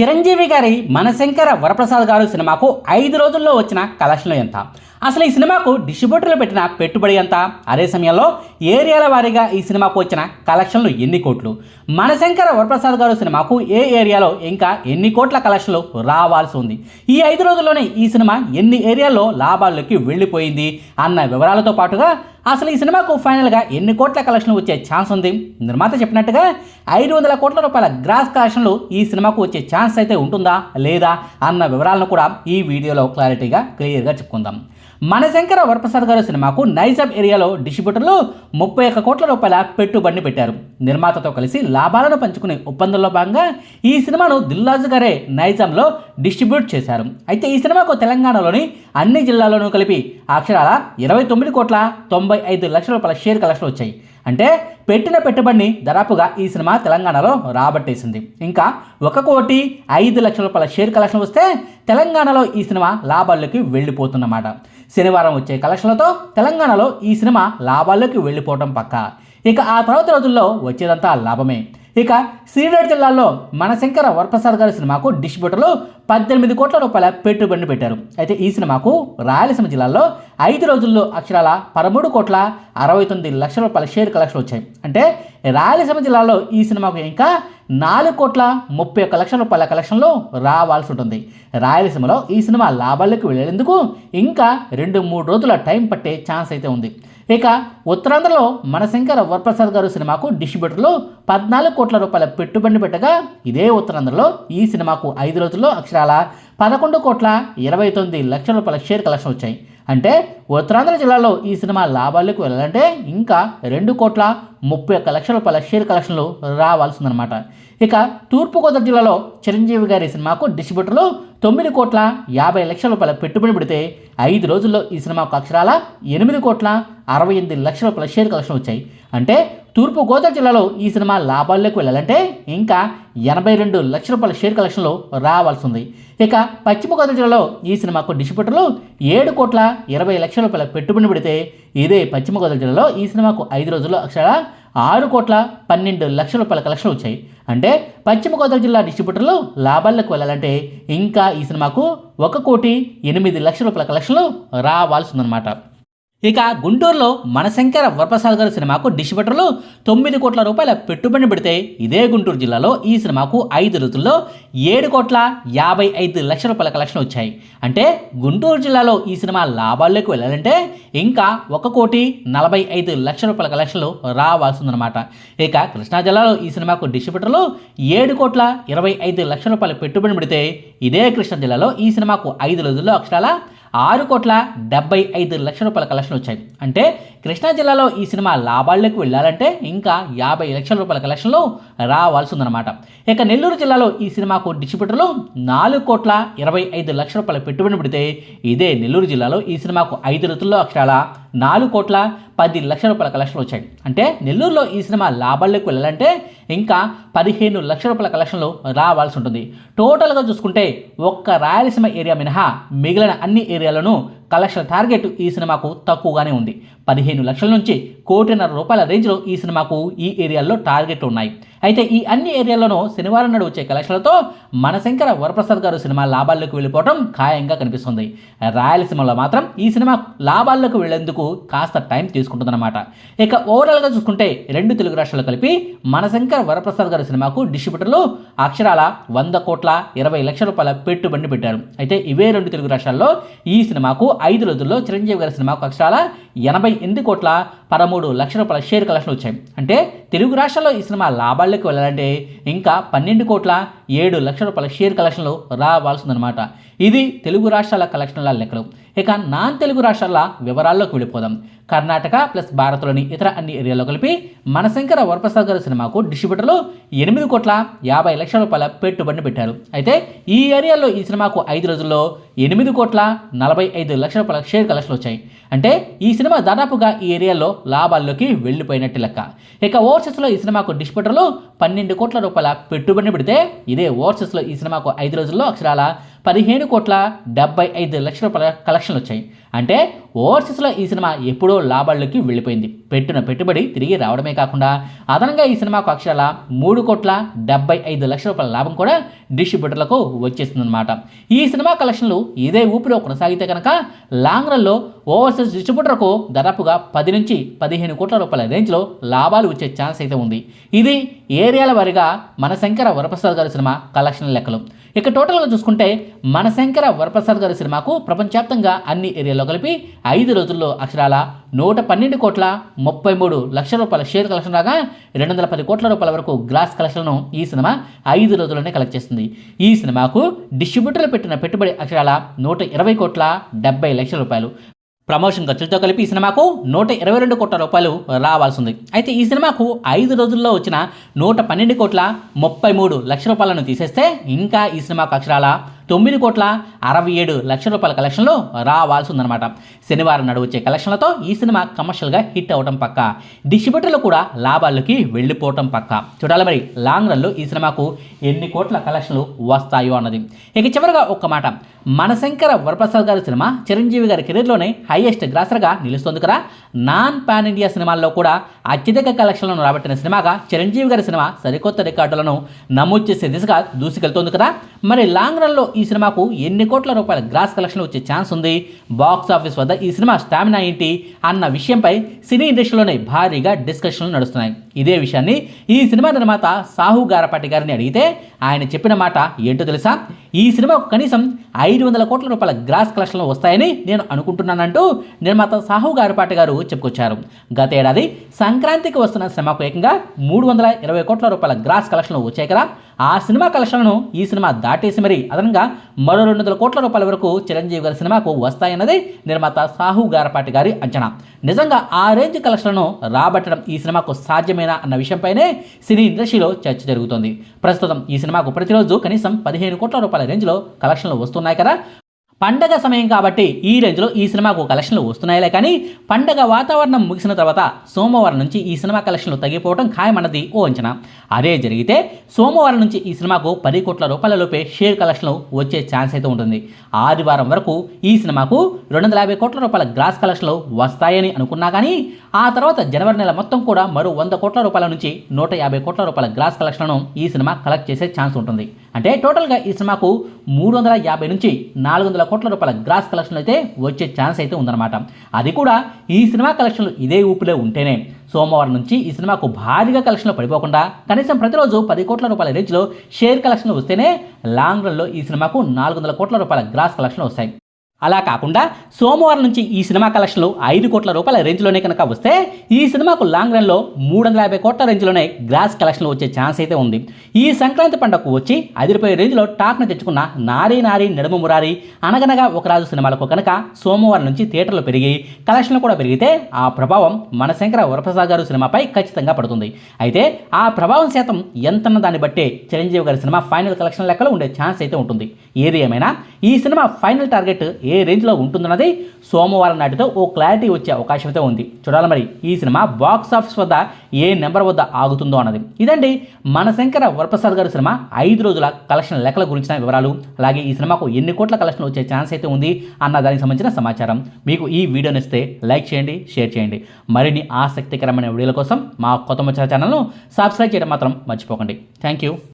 చిరంజీవి గారి మనశంకర వరప్రసాద్ గారు సినిమాకు ఐదు రోజుల్లో వచ్చిన కలెక్షన్లు ఎంత? అసలు ఈ సినిమాకు డిస్ట్రిబ్యూటర్లు పెట్టిన పెట్టుబడి ఎంత? అదే సమయంలో ఏరియాల వారీగా ఈ సినిమాకు వచ్చిన కలెక్షన్లు ఎన్ని కోట్లు? మనశంకర వరప్రసాద్ గారు సినిమాకు ఏ ఏరియాలో ఇంకా ఎన్ని కోట్ల కలెక్షన్లు రావాల్సి ఉంది? ఈ ఐదు రోజుల్లోనే ఈ సినిమా ఎన్ని ఏరియాల్లో లాభాల్లోకి వెళ్ళిపోయింది? అన్న వివరాలతో పాటుగా అసలు ఈ సినిమాకు ఫైనల్గా ఎన్ని కోట్ల కలెక్షన్లు వచ్చే ఛాన్స్ ఉంది? నిర్మాత చెప్పినట్టుగా ఐదు వందల కోట్ల రూపాయల గ్రాస్ కలెక్షన్లు ఈ సినిమాకు వచ్చే ఛాన్స్ అయితే ఉంటుందా? లేదా? అన్న వివరాలను కూడా ఈ వీడియోలో క్లారిటీగా క్లియర్గా చెప్పుకుందాం. మనశంకర వరప్రసాద్ గారు సినిమాకు నైజాం ఏరియాలో డిస్ట్రిబ్యూటర్లు ముప్పై ఒక్క కోట్ల రూపాయల పెట్టుబడిని పెట్టారు. నిర్మాతతో కలిసి లాభాలను పంచుకునే ఒప్పందంలో భాగంగా ఈ సినిమాను దిల్లాజు గారే నైజాంలో డిస్ట్రిబ్యూట్ చేశారు. అయితే ఈ సినిమాకు తెలంగాణలోని అన్ని జిల్లాల్లోనూ కలిపి అక్షరాల ఇరవై తొమ్మిది కోట్ల తొంభై ఐదు లక్షల రూపాయల షేర్ కలెక్షన్లు వచ్చాయి. అంటే పెట్టిన పెట్టుబడిని దరాపుగా ఈ సినిమా తెలంగాణలో రాబట్టేసింది. ఇంకా ఒక కోటి ఐదు లక్షల రూపాయల షేర్ కలెక్షన్ వస్తే తెలంగాణలో ఈ సినిమా లాభాల్లోకి వెళ్ళిపోతుందన్నమాట. శనివారం వచ్చే కలెక్షన్లతో తెలంగాణలో ఈ సినిమా లాభాల్లోకి వెళ్ళిపోవడం పక్క. ఇక ఆ తర్వాత రోజుల్లో వచ్చేదంతా లాభమే. ఇక శ్రీనగర్ జిల్లాలో మనశంకర వరప్రసాద్ గారి సినిమాకు డిస్ట్రిబ్యూటర్లు పద్దెనిమిది కోట్ల రూపాయల పెట్టుబడిని పెట్టారు. అయితే ఈ సినిమాకు రాయలసీమ జిల్లాలో ఐదు రోజుల్లో అక్షరాల పదమూడు కోట్ల అరవై తొమ్మిది లక్షల రూపాయల షేర్ కలెక్షన్ వచ్చాయి. అంటే రాయలసీమ జిల్లాలో ఈ సినిమాకు ఇంకా నాలుగు కోట్ల ముప్పై ఒక్క లక్షల రూపాయల కలెక్షన్లు రావాల్సి ఉంటుంది. రాయలసీమలో ఈ సినిమా లాభాల్లోకి వెళ్ళేందుకు ఇంకా రెండు మూడు రోజుల టైం పట్టే ఛాన్స్ అయితే ఉంది. ఇక ఉత్తరాంధ్రలో మనశంకర వరప్రసాద్ గారు సినిమాకు డిస్ట్రిబ్యూటర్లు పద్నాలుగు కోట్ల రూపాయల పెట్టుబడి పెట్టగా ఇదే ఉత్తరాంధ్రలో ఈ సినిమాకు ఐదు రోజుల్లో అక్షరాల పదకొండు కోట్ల ఇరవై తొమ్మిది లక్షల రూపాయల షేర్ కలెక్షన్ వచ్చాయి. అంటే ఉత్తరాంధ్ర జిల్లాలో ఈ సినిమా లాభాలకు వెళ్ళాలంటే ఇంకా రెండు కోట్ల ముప్పై ఒక్క లక్షల రూపాయల షేర్ కలెక్షన్లు రావాల్సిందనమాట ఇక తూర్పుగోదావరి జిల్లాలో చిరంజీవి గారి సినిమాకు డిస్ట్రిబ్యూటర్లు తొమ్మిది కోట్ల యాభై లక్షల రూపాయల పెట్టుబడి పెడితే ఐదు రోజుల్లో ఈ సినిమాకు అక్షరాల ఎనిమిది కోట్ల అరవై ఎనిమిది లక్షల రూపాయల షేర్ కలెక్షన్ వచ్చాయి. అంటే తూర్పుగోదావరి జిల్లాలో ఈ సినిమా లాభాల్లోకి వెళ్ళాలంటే ఇంకా ఎనభై రెండు లక్షల రూపాయల షేర్ కలెక్షన్లు రావాల్సి ఉంది. ఇక పశ్చిమ గోదావరి జిల్లాలో ఈ సినిమాకు డిస్ట్రిబ్యూటర్లు ఏడు కోట్ల ఇరవై లక్షల రూపాయల పెట్టుబడి పెడితే ఇదే పశ్చిమ గోదావరి జిల్లాలో ఈ సినిమాకు ఐదు రోజుల్లో అక్షరాల ఆరు కోట్ల పన్నెండు లక్షల రూపాయల కలెక్షన్లు వచ్చాయి. అంటే పశ్చిమ గోదావరి జిల్లా డిస్ట్రిబ్యూటర్లు లాభాల్లోకి వెళ్ళాలంటే ఇంకా ఈ సినిమాకు ఒక కోటి ఎనిమిది లక్షల రూపాయల కలెక్షన్లు రావాల్సిందనమాట ఇక గుంటూరులో మనశంకర వరప్రసాద్ గారి సినిమాకు డిస్ట్రిబ్యూటర్లు తొమ్మిది కోట్ల రూపాయల పెట్టుబడి పెడితే ఇదే గుంటూరు జిల్లాలో ఈ సినిమాకు ఐదు రోజుల్లో ఏడు కోట్ల యాభై ఐదు లక్షల రూపాయల కలెక్షన్ వచ్చాయి. అంటే గుంటూరు జిల్లాలో ఈ సినిమా లాభాల్లోకి వెళ్ళాలంటే ఇంకా ఒక కోటి నలభై ఐదు లక్షల రూపాయల కలెక్షన్లు రావాల్సిందనమాట ఇక కృష్ణా జిల్లాలో ఈ సినిమాకు డిస్ట్రిబ్యూటర్లు ఏడు కోట్ల ఇరవై ఐదు లక్షల రూపాయల పెట్టుబడి పెడితే ఇదే కృష్ణా జిల్లాలో ఈ సినిమాకు ఐదు రోజుల్లో అక్షరాల ఆరు కోట్ల డెబ్బై ఐదు లక్షల రూపాయల కలెక్షన్ వచ్చాయి. అంటే కృష్ణా జిల్లాలో ఈ సినిమా లాభాల్లోకి వెళ్ళాలంటే ఇంకా యాభై లక్షల రూపాయల కలెక్షన్లు రావాల్సి ఉందన్నమాట ఇక నెల్లూరు జిల్లాలో ఈ సినిమాకు డిస్ట్రిబ్యూటర్లు నాలుగు కోట్ల ఇరవై ఐదు లక్షల రూపాయల పెట్టుబడి పెడితే ఇదే నెల్లూరు జిల్లాలో ఈ సినిమాకు ఐదు రుతుల్లో అక్షరాల నాలుగు కోట్ల పది లక్షల రూపాయల కలెక్షన్లు వచ్చాయి. అంటే నెల్లూరులో ఈ సినిమా లాభాల్లోకి వెళ్ళాలంటే ఇంకా పదిహేను లక్షల రూపాయల కలెక్షన్లు రావాల్సి ఉంటుంది. టోటల్గా చూసుకుంటే ఒక్క రాయలసీమ ఏరియా మినహా మిగిలిన అన్ని ఏరియాలను కలెక్షన్ టార్గెట్ ఈ సినిమాకు తక్కువగానే ఉంది. పదిహేను లక్షల నుంచి కోటిన్నర రూపాయల రేంజ్లో ఈ సినిమాకు ఈ ఏరియాల్లో టార్గెట్లు ఉన్నాయి. అయితే ఈ అన్ని ఏరియాల్లోనూ శనివారం నాడు వచ్చే కలెక్షన్లతో మనశంకర వరప్రసాద్ గారు సినిమా లాభాల్లోకి వెళ్ళిపోవడం ఖాయంగా కనిపిస్తుంది. రాయలసీమలో మాత్రం ఈ సినిమా లాభాల్లోకి వెళ్ళేందుకు కాస్త టైం తీసుకుంటుందన్నమాట. ఇక ఓవరాల్గా చూసుకుంటే రెండు తెలుగు రాష్ట్రాలు కలిపి మనశంకర వరప్రసాద్ గారి సినిమాకు డిస్ట్రిబ్యూటర్లు అక్షరాల వంద కోట్ల ఇరవై లక్షల రూపాయల పెట్టుబడిని పెట్టారు. అయితే ఇవే రెండు తెలుగు రాష్ట్రాల్లో ఈ సినిమాకు ఐదు రోజుల్లో చిరంజీవి గారి సినిమాకు అక్షరాల ఎనభై ఎనిమిది కోట్ల పదమూడు లక్షల రూపాయల షేర్ కలెక్షన్ వచ్చాయి. అంటే తెలుగు రాష్ట్రాల్లో ఈ సినిమా లాభాల్లోకి వెళ్ళాలంటే ఇంకా పన్నెండు కోట్ల ఏడు లక్షల రూపాయల షేర్ కలెక్షన్లు రావాల్సిందనమాట ఇది తెలుగు రాష్ట్రాల కలెక్షన్ల లెక్కలు. ఇక నాన్ తెలుగు రాష్ట్రాల వివరాల్లోకి వెళ్ళిపోదాం. కర్ణాటక ప్లస్ భారత్లోని ఇతర అన్ని ఏరియాలో కలిపి మనశంకర వరప్రసాద్ గారి సినిమాకు డిస్ట్రిబ్యూటర్లు ఎనిమిది కోట్ల యాభై లక్షల రూపాయల పెట్టుబడిని పెట్టారు. అయితే ఈ ఏరియాలో ఈ సినిమాకు ఐదు రోజుల్లో ఎనిమిది కోట్ల నలభై ఐదు లక్షల రూపాయల షేర్ కలెక్షన్లు వచ్చాయి. అంటే ఈ సినిమా దాదాపుగా ఈ ఏరియాలో లాభాల్లోకి వెళ్ళిపోయినట్టు లెక్క. ఇక ఓవర్సెస్లో ఈ సినిమాకు డిస్ట్రిబ్యూటర్లు పన్నెండు కోట్ల రూపాయల పెట్టుబడిని పెడితే ఇదే ఓవర్సెస్లో ఈ సినిమాకు ఐదు రోజుల్లో అక్షరాల పదిహేను కోట్ల డెబ్బై ఐదు లక్షల రూపాయల కలెక్షన్లు వచ్చాయి. అంటే ఓవర్సీస్లో ఈ సినిమా ఎప్పుడో లాభాల్లోకి వెళ్ళిపోయింది. పెట్టిన పెట్టుబడి తిరిగి రావడమే కాకుండా అదనంగా ఈ సినిమాకు అక్షరాల మూడు కోట్ల డెబ్బై ఐదు లక్షల రూపాయల లాభం కూడా డిస్ట్రిబ్యూటర్లకు వచ్చేసిందనమాట ఈ సినిమా కలెక్షన్లు ఇదే ఊపిలో కొనసాగితే కనుక లాంగ్ రన్లో ఓవర్సీస్ డిస్ట్రిబ్యూటర్కు దాదాపుగా పది నుంచి పదిహేను కోట్ల రూపాయల రేంజ్లో లాభాలు వచ్చే ఛాన్స్ అయితే ఉంది. ఇది ఏరియాల వారిగా మన శంకర వరప్రసాద్ గారి సినిమా కలెక్షన్ లెక్కలు. ఇక టోటల్గా చూసుకుంటే మనశంకర వరప్రసాద్ గారి సినిమాకు ప్రపంచవ్యాప్తంగా అన్ని ఏరియాలో కలిపి ఐదు రోజుల్లో అక్షరాల నూట పన్నెండు కోట్ల ముప్పై మూడు లక్షల రూపాయల షేర్ కలెక్షన్ రాగా రెండు వందల పది కోట్ల రూపాయల వరకు గ్లాస్ కలెక్షన్ను ఈ సినిమా ఐదు రోజుల్లోనే కలెక్ట్ చేస్తుంది ఈ సినిమాకు డిస్ట్రిబ్యూటర్లు పెట్టిన పెట్టుబడి అక్షరాల నూట ఇరవై కోట్ల డెబ్బై లక్షల రూపాయలు. ప్రమోషన్ ఖర్చులతో కలిపి ఈ సినిమాకు నూట ఇరవై రెండు కోట్ల రూపాయలు రావాల్సి ఉంది అయితే ఈ సినిమాకు ఐదు రోజుల్లో వచ్చిన నూట పన్నెండు కోట్ల ముప్పై మూడు లక్షల రూపాయలను తీసేస్తే ఇంకా ఈ సినిమాకు అక్షరాల తొమ్మిది కోట్ల అరవై ఏడు లక్షల రూపాయల కలెక్షన్లు రావాల్సి ఉందన్నమాట శనివారం నాడు వచ్చే కలెక్షన్లతో ఈ సినిమా కమర్షియల్గా హిట్ అవడం పక్క. డిస్ట్రిబ్యూటర్లు కూడా లాభాల్లోకి వెళ్ళిపోవటం పక్క. చూడాలి మరి లాంగ్ రన్లో ఈ సినిమాకు ఎన్ని కోట్ల కలెక్షన్లు వస్తాయో అన్నది. ఇక చివరిగా ఒక్క మాట. మనశంకర వరప్రసాద్ గారి సినిమా చిరంజీవి గారి కెరీర్లోనే హైయెస్ట్ గ్రాసర్గా నిలుస్తుంది కదా. నాన్ పాన్ ఇండియా సినిమాల్లో కూడా అత్యధిక కలెక్షన్లను రాబట్టిన సినిమాగా చిరంజీవి గారి సినిమా సరికొత్త రికార్డులను నమోదు చేసే దిశగా దూసుకెళ్తోంది కదా. మరి లాంగ్ రన్లో ఈ సినిమాకు ఎన్ని కోట్ల రూపాయల గ్రాస్ కలెక్షన్ వచ్చే ఛాన్స్ ఉంది? బాక్స్ ఆఫీస్ వద్ద ఈ సినిమా స్టామినా ఏంటి? అన్న విషయంపై సినీ ఇండస్ట్రీలోనే భారీగా డిస్కషన్లు నడుస్తున్నాయి. ఇదే విషయాన్ని ఈ సినిమా నిర్మాత సాహు గారపాటి గారిని అడిగితే ఆయన చెప్పిన మాట ఏంటో తెలుసా? ఈ సినిమాకు కనీసం ఐదు వందల కోట్ల రూపాయల గ్రాస్ కలెక్షన్లు వస్తాయని నేను అనుకుంటున్నానంటూ నిర్మాత సాహు గారపాటి గారు చెప్పుకొచ్చారు. గత ఏడాది సంక్రాంతికి వస్తున్న సినిమాకు ఏకంగా మూడు వందల ఇరవై కోట్ల రూపాయల గ్రాస్ కలెక్షన్లు వచ్చాయి కదా? ఆ సినిమా కలెక్షన్లను ఈ సినిమా దాటేసి మరి అదనంగా మరో రెండు వందల కోట్ల రూపాయల వరకు చిరంజీవి గారి సినిమాకు వస్తాయన్నది నిర్మాత సాహు గారపాటి గారి అంచనా. నిజంగా ఆ రేంజ్ కలెక్షన్లను రాబట్టడం ఈ సినిమాకు సాధ్యమేనా అన్న విషయంపైనే సినీ ఇండస్ట్రీలో చర్చ జరుగుతోంది. ప్రస్తుతం ఈ సినిమాకు ప్రతిరోజు కనీసం పదిహేను కోట్ల రూపాయల రేంజ్లో కలెక్షన్లు వస్తున్నాయి కదా. పండగ సమయం కాబట్టి ఈ రేంజ్లో ఈ సినిమాకు కలెక్షన్లు వస్తున్నాయిలే కానీ పండగ వాతావరణం ముగిసిన తర్వాత సోమవారం నుంచి ఈ సినిమా కలెక్షన్లు తగ్గిపోవడం ఖాయమన్నది ఓ అంచనా. అదే జరిగితే సోమవారం నుంచి ఈ సినిమాకు పది కోట్ల రూపాయల లోపే షేర్ కలెక్షన్లు వచ్చే ఛాన్స్ అయితే ఉంటుంది. ఆదివారం వరకు ఈ సినిమాకు రెండు వందల యాభై కోట్ల రూపాయల గ్రాస్ కలెక్షన్లు వస్తాయని అనుకున్నా కానీ ఆ తర్వాత జనవరి నెల మొత్తం కూడా మరో వంద కోట్ల రూపాయల నుంచి నూట యాభై కోట్ల రూపాయల గ్రాస్ కలెక్షన్లను ఈ సినిమా కలెక్ట్ చేసే ఛాన్స్ ఉంటుంది. అంటే టోటల్గా ఈ సినిమాకు మూడు వందల యాభై నుంచి నాలుగు వందల కోట్ల రూపాయల గ్రాస్ కలెక్షన్లు అయితే వచ్చే ఛాన్స్ అయితే ఉందన్నమాట. అది కూడా ఈ సినిమా కలెక్షన్లు ఇదే ఊపిలో ఉంటేనే. సోమవారం నుంచి ఈ సినిమాకు భారీగా కలెక్షన్లు పడిపోకుండా కనీసం ప్రతిరోజు పది కోట్ల రూపాయల రేంజ్లో షేర్ కలెక్షన్లు వస్తేనే లాంగ్ రన్లో ఈ సినిమాకు నాలుగు వందల కోట్ల రూపాయల గ్రాస్ కలెక్షన్లు వస్తాయి. అలా కాకుండా సోమవారం నుంచి ఈ సినిమా కలెక్షన్లు ఐదు కోట్ల రూపాయల రేంజ్లోనే కనుక వస్తే ఈ సినిమాకు లాంగ్ రన్లో మూడు వందల యాభై కోట్ల రేంజ్లోనే గ్రాస్ కలెక్షన్లు వచ్చే ఛాన్స్ అయితే ఉంది. ఈ సంక్రాంతి పండుగకు వచ్చి అదిరిపోయే రేంజ్లో టాక్ను తెచ్చుకున్న నారీ నారీ నడుము మురారి అనగనగా ఒక రాజు సినిమాలకు కనుక సోమవారం నుంచి థియేటర్లు పెరిగి కలెక్షన్లు కూడా పెరిగితే ఆ ప్రభావం మనశంకర వరప్రసాద్ గారు సినిమాపై ఖచ్చితంగా పడుతుంది. అయితే ఆ ప్రభావం శాతం ఎంతన్న దాన్ని బట్టే చిరంజీవి గారి సినిమా ఫైనల్ కలెక్షన్ లెక్కలో ఉండే ఛాన్స్ అయితే ఉంటుంది. ఏది ఏమైనా ఈ సినిమా ఫైనల్ టార్గెట్ ఏ రేంజ్లో ఉంటుందన్నది సోమవారం నాటితో ఓ క్లారిటీ వచ్చే అవకాశం అయితే ఉంది. చూడాలి మరి ఈ సినిమా బాక్స్ ఆఫీస్ వద్ద ఏ నెంబర్ వద్ద ఆగుతుందో అన్నది. ఇదండి మనశంకర వరప్రసాద్ గారి సినిమా ఐదు రోజుల కలెక్షన్ లెక్కల గురించిన వివరాలు. అలాగే ఈ సినిమాకు ఎన్ని కోట్ల కలెక్షన్ వచ్చే ఛాన్స్ అయితే ఉంది అన్న దానికి సంబంధించిన సమాచారం. మీకు ఈ వీడియో నచ్చితే లైక్ చేయండి షేర్ చేయండి. మరిన్ని ఆసక్తికరమైన వీడియోల కోసం మా కొత్త ముచ్చల ఛానల్ను సబ్స్క్రైబ్ చేయడం మాత్రం మర్చిపోకండి. Thank you.